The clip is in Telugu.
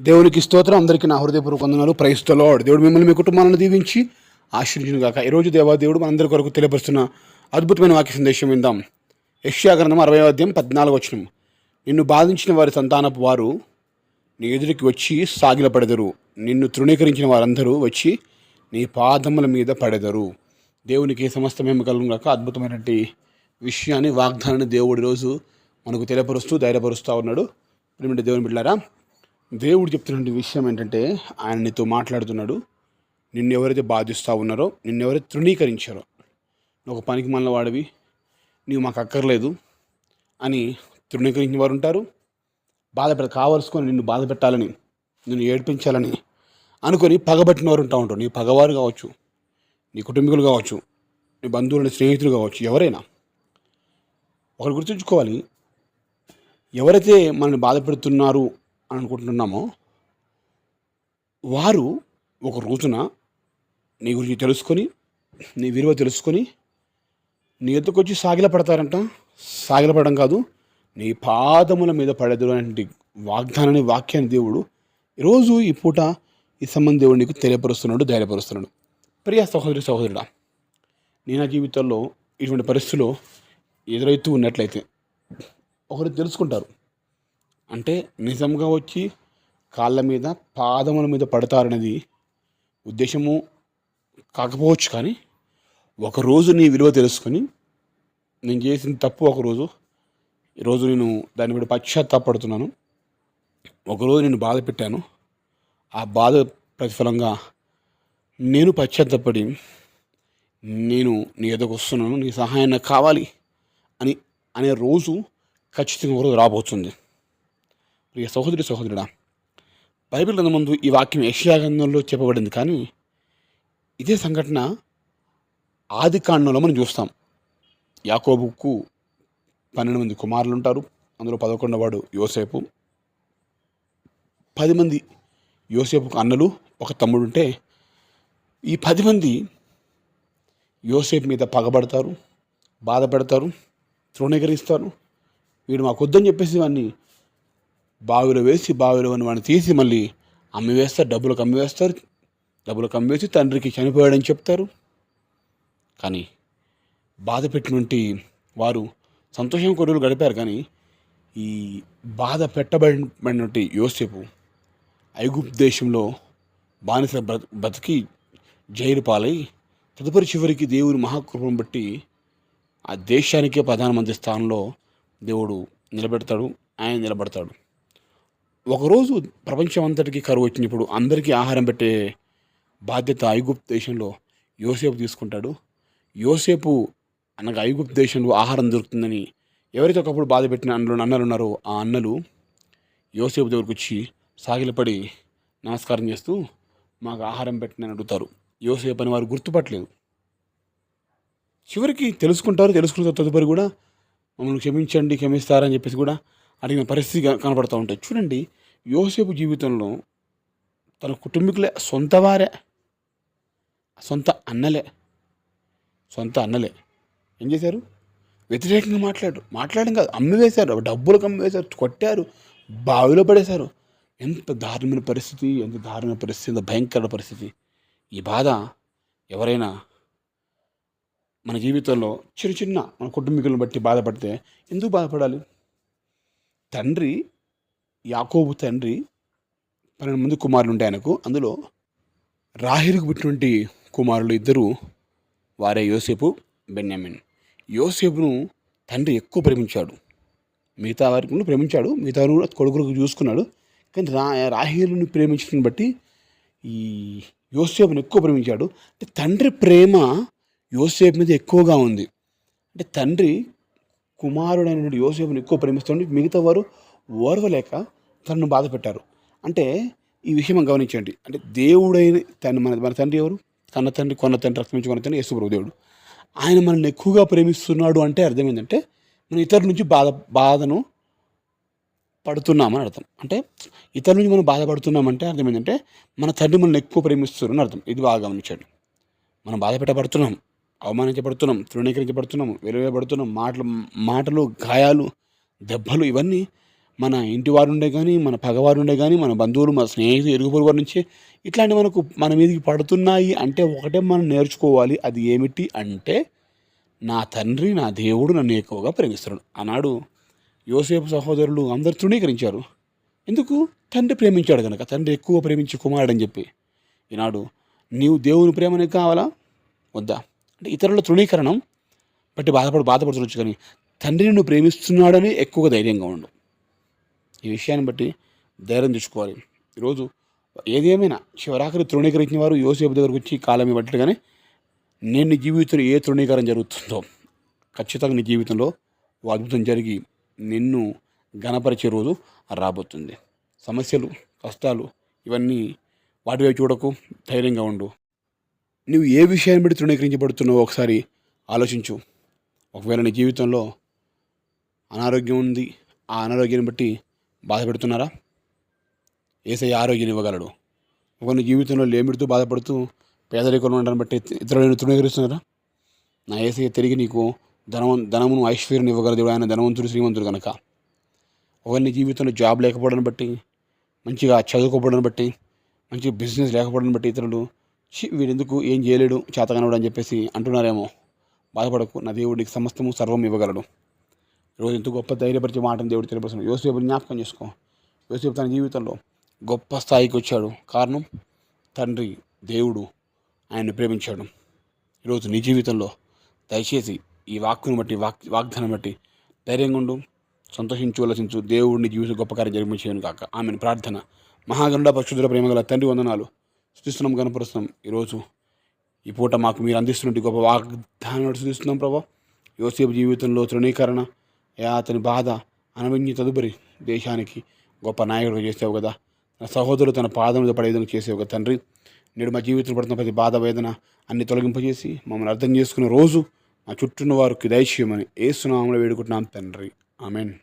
దేవునికి స్తోత్రం. అందరికీ నా హృదయపూర్వక వందనాలు. ప్రైస్తలాడ్ దేవుడు మిమ్మల్ని మీ కుటుంబాలను దీవించి ఆశ్రయించును గాక. ఈరోజు దేవాదేవుడు మనందరి కొరకు తెలియపరుస్తున్న అద్భుతమైన వాక్య సందేశం విందాం. యష్యా గ్రంథం అరవై అధ్యాయం పద్నాలుగు వచనం. నిన్ను బాధించిన వారి సంతానపు వారు నీ ఎదురికి వచ్చి సాగిలపడెదరు. నిన్ను తృణీకరించిన వారందరూ వచ్చి నీ పాదముల మీద పడెదరు. దేవునికి సమస్తమేమ కలుగును గాక. అద్భుతమైనటువంటి విషయాన్ని వాగ్దానాన్ని దేవుడి రోజు మనకు తెలియపరుస్తూ ధైర్యపరుస్తూ ఉన్నాడు. దేవుని బిడ్డారా దేవుడు చెప్తున్న విషయం ఏంటంటే ఆయన నీతో మాట్లాడుతున్నాడు. నిన్ను ఎవరైతే బాధిస్తూ ఉన్నారో నిన్ను ఎవరైతే తృణీకరించారో ఒక పనికి మళ్ళీ వాడివి నీవు మాకు అక్కర్లేదు అని తృణీకరించిన వారు ఉంటారు. బాధపెడ కావలసుకొని నిన్ను బాధ పెట్టాలని నిన్ను ఏడ్పించాలని అనుకొని పగబట్టిన వారు ఉంటా ఉంటారు. నీ పగవారు కావచ్చు నీ కుటుంబీకులు కావచ్చు నీ బంధువులు నీ స్నేహితులు కావచ్చు ఎవరైనా. ఒకరు గుర్తుంచుకోవాలి ఎవరైతే మనల్ని బాధ పెడుతున్నారు అనుకుంటున్నామో వారు ఒక రోజున నీ గురించి తెలుసుకొని నీ విలువ తెలుసుకొని నీ ఎద్దుకు వచ్చి సాగిల పడతారంట సాగిల పడడం కాదు నీ పాదముల మీద పడేదు అనే వాగ్దానాన్ని వాక్యాన్ని దేవుడు ఈరోజు ఈ పూట ఈ సంబంధ దేవుడు నీకు తెలియపరుస్తున్నాడు ధైర్యపరుస్తున్నాడు. ప్రియ సహోదరి సహోదరుడా నీ నా జీవితంలో ఇటువంటి పరిస్థితుల్లో ఎదురవుతూ ఉన్నట్లయితే ఒకరు తెలుసుకుంటారు. అంటే నిజంగా వచ్చి కాళ్ళ మీద పాదముల మీద పడతారనేది ఉద్దేశము కాకపోవచ్చు కానీ ఒకరోజు నీ విలువ తెలుసుకొని నేను చేసిన తప్పు ఒకరోజు ఈరోజు నేను దాన్ని బట్టి పశ్చాత్తాపడుతున్నాను. ఒకరోజు నేను బాధ పెట్టాను. ఆ బాధ ప్రతిఫలంగా నేను పశ్చాత్తాపడి నేను నీ ఎదకు వస్తున్నాను నీ సహాయం నాకు కావాలి అని అనే రోజు ఖచ్చితంగా ఒకరోజు రాబోతుంది. ప్రియ సహోదరి సహోదరుడా బైబిల్ గ్రంథం ముందు ఈ వాక్యం యక్షయాగంధంలో చెప్పబడింది. కానీ ఇదే సంఘటన ఆది కాండంలో మనం చూస్తాం. యాకోబుకు పన్నెండు మంది కుమారులు ఉంటారు. అందులో పదకొండవాడు యోసేపు. పది మంది యోసేపుకు అన్నలు. ఒక తమ్ముడు ఉంటే ఈ పది మంది యోసేపు మీద పగబడతారు బాధపడతారు తృణీకరిస్తారు. వీడు మాకొద్దని చెప్పేసి వాడిని బావిలో వేసి బావిలో ఉన్న వాడిని తీసి మళ్ళీ అమ్మి వేస్తారు డబ్బులకు కమ్మి వేస్తారు. డబ్బులకు కమ్మి వేసి తండ్రికి చనిపోయాడని చెప్తారు. కానీ బాధ పెట్టినటువంటి వారు సంతోషం కొడుకులు గడిపారు. కానీ ఈ బాధ పెట్టబడినటువంటి యోసేపు ఐగుప్తు దేశంలో బానిస బ్రత బతికి జైలు పాలై తదుపరి చివరికి దేవుని మహాకృపను బట్టి ఆ దేశానికే ప్రధానమంత్రి స్థానంలో దేవుడు నిలబెడతాడు. ఆయన నిలబడతాడు. ఒకరోజు ప్రపంచం అంతటికి కరువు వచ్చినప్పుడు అందరికీ ఆహారం పెట్టే బాధ్యత ఐగుప్తు దేశంలో యోసేపు తీసుకుంటాడు. యోసేపు అనగా ఐగుప్తు దేశంలో ఆహారం దొరుకుతుందని ఎవరైతే ఒకప్పుడు బాధ పెట్టిన అన్నలు అన్నలు ఉన్నారో ఆ అన్నలు యోసేపు దగ్గరకు వచ్చి సాగిలపడి నమస్కారం చేస్తూ మాకు ఆహారం పెట్టినని అడుగుతారు. యోసేపు అని వారు గుర్తుపట్టలేదు. చివరికి తెలుసుకుంటారు తెలుసుకున్న తదుపరి కూడా మమ్మల్ని క్షమించండి క్షమిస్తారని చెప్పేసి కూడా అడిగిన పరిస్థితి కనబడుతూ ఉంటాయి. చూడండి యోసేపు జీవితంలో తన కుటుంబీకులే సొంత వారే సొంత అన్నలే సొంత అన్నలే. ఏం చేశారు? వ్యతిరేకంగా మాట్లాడు మాట్లాడడం కాదు అమ్మివేశారు. డబ్బులకు అమ్మివేశారు కొట్టారు బావిలో పడేశారు. ఎంత దారుణమైన పరిస్థితి ఎంత దారుణమైన పరిస్థితి ఎంత భయంకర పరిస్థితి. ఈ బాధ ఎవరైనా మన జీవితంలో చిన్న చిన్న మన కుటుంబీకులను బట్టి బాధపడితే ఎందుకు బాధపడాలి? తండ్రి యాకోబు తండ్రి పన్నెండు మంది కుమారులు ఉంటాయి ఆయనకు. అందులో రాహిరుకు పుట్టినటువంటి కుమారులు ఇద్దరు వారే యోసేపు బెన్యామిన్. యోసేపును తండ్రి ఎక్కువ ప్రేమించాడు. మిగతా వారికి ప్రేమించాడు. మిగతా వారు కొడుకులకు చూసుకున్నాడు. కానీ రా రాహిరుని ప్రేమించడం బట్టి ఈ యోసేపుని ఎక్కువ ప్రేమించాడు. అంటే తండ్రి ప్రేమ యోసేపు మీద ఎక్కువగా ఉంది. అంటే తండ్రి కుమారుడైన యోసేపుని ఎక్కువ ప్రేమిస్తుంటే మిగతా వారు ఓర్వలేక తనను బాధ పెట్టారు. అంటే ఈ విషయం గమనించండి. అంటే దేవుడైన తన మన మన తండ్రి ఎవరు? కన్న తండ్రి కొన్న తండ్రి రక్తం కొన్న తండ్రి యేసుప్రభు దేవుడు. ఆయన మనల్ని ఎక్కువగా ప్రేమిస్తున్నాడు అంటే అర్థం ఏంటంటే మనం ఇతరుల నుంచి బాధ బాధను పడుతున్నామని అర్థం. అంటే ఇతరుల నుంచి మనం బాధపడుతున్నామంటే అర్థం ఏంటంటే మన తండ్రి మనల్ని ఎక్కువ ప్రేమిస్తున్నారని అర్థం. ఇది బాగా గమనించండి. మనం బాధ పెట్టబడుతున్నాం అవమానించబడుతున్నాం తృణీకరించబడుతున్నాం వెలువేయబడుతున్నాం మాటలు మాటలు గాయాలు దెబ్బలు ఇవన్నీ మన ఇంటి వారుండే కానీ మన పగవారు ఉండే కానీ మన బంధువులు మన స్నేహితులు ఇరుగు పొరుగు వారి నుంచి ఇట్లాంటి మనకు మన మీదకి పడుతున్నాయి అంటే ఒకటే మనం నేర్చుకోవాలి. అది ఏమిటి అంటే నా తండ్రి నా దేవుడు నన్ను ఎక్కువగా ప్రేమిస్తున్నాడు. ఆనాడు యోసేపు సహోదరులు అందరు తృణీకరించారు. ఎందుకు? తండ్రి ప్రేమించాడు కనుక తండ్రి ఎక్కువ ప్రేమించి కుమారుడు అని చెప్పి. ఈనాడు నీవు దేవుని ప్రేమనే కావాలా? వద్దా? అంటే ఇతరుల తృణీకరణం బట్టి బాధపడు బాధపడుతుండొచ్చు కానీ తండ్రిని నువ్వు ప్రేమిస్తున్నాడని ఎక్కువగా ధైర్యంగా ఉండు. ఈ విషయాన్ని బట్టి ధైర్యం తెచ్చుకోవాలి. ఈరోజు ఏదేమైనా ఏమైనా చివరాఖరి తృణీకరించిన వారు యోసేపు దగ్గరకు వచ్చి కాలం ఇవ్వట్లుగానే నేను నీ జీవితంలో ఏ తృణీకరణ జరుగుతుందో ఖచ్చితంగా నీ జీవితంలో ఓ అద్భుతం జరిగి నిన్ను గణపరిచే రోజు రాబోతుంది. సమస్యలు కష్టాలు ఇవన్నీ వాటి వైపు చూడకు ధైర్యంగా ఉండు. నువ్వు ఏ విషయాన్ని బట్టి తృణీకరించబడుతున్నావో ఒకసారి ఆలోచించు. ఒకవేళ నీ జీవితంలో అనారోగ్యం ఉంది ఆ అనారోగ్యాన్ని బట్టి బాధపెడుతున్నారా? ఏసై ఆరోగ్యం ఇవ్వగలడు. ఒకరిని జీవితంలో లేమిడుతూ బాధపడుతూ పేదరికంలో ఉండడం బట్టి ఇతరులను తృణీకరిస్తున్నారా? నా ఏసై తిరిగి నీకు ధనం ధనమును ఐశ్వర్యం ఇవ్వగలదు ఆయన ధనవంతుడు శ్రీమంతుడు కనుక ఒకరిని జీవితంలో జాబ్ లేకపోవడం బట్టి మంచిగా చదువుకోకపోవడం బట్టి మంచి బిజినెస్ లేకపోవడం బట్టి ఇతరులు వీడెందుకు ఏం చేయలేడు చేతకనవాడు అని చెప్పేసి అంటున్నారేమో. బాధపడకు. నా దేవుడికి సమస్తము సర్వం ఇవ్వగలడు. ఈరోజు ఎంత గొప్ప ధైర్యపరిచే మాటను దేవుడు తెలియపరుస్తున్నాడు. యోసేపు జ్ఞాపకం చేసుకో. యోసేపు తన జీవితంలో గొప్ప స్థాయికి వచ్చాడు. కారణం తండ్రి దేవుడు ఆయన్ని ప్రేమించాడు. ఈరోజు నీ జీవితంలో దయచేసి ఈ వాక్కును బట్టి వాక్ వాగ్దానం బట్టి ధైర్యంగా ఉండు సంతోషించు ఉల్లసించు దేవుడిని జీవిత గొప్ప కార్యం జరిపించేయను కాక ఆమెను. ప్రార్థన. మహాగరుడ ప్రేమ గల తండ్రి వందనాలు. స్థుతిస్తున్నాం కనపరుస్తున్నాం ఈరోజు ఈ పూట మాకు మీరు అందిస్తున్నట్టు గొప్ప వాగ్దానం నడుస్తున్నాం ప్రభా. యోసేపు జీవితంలో తృణీకరణ అతని బాధ అనుభవించి తదుపరి దేశానికి గొప్ప నాయకుడు చేసావు కదా. తన సహోదరుడు తన పాదం మీద పడే విధంగా చేసావు కదా తండ్రి. నేడు మా జీవితంలో పడుతున్న ప్రతి బాధ వేదన అన్ని తొలగింపజేసి మమ్మల్ని అర్థం చేసుకునే రోజు మా చుట్టూన్న వారికి దయచేయమని ఏసునామలో వేడుకుంటున్నాం తండ్రి. ఆమెన్.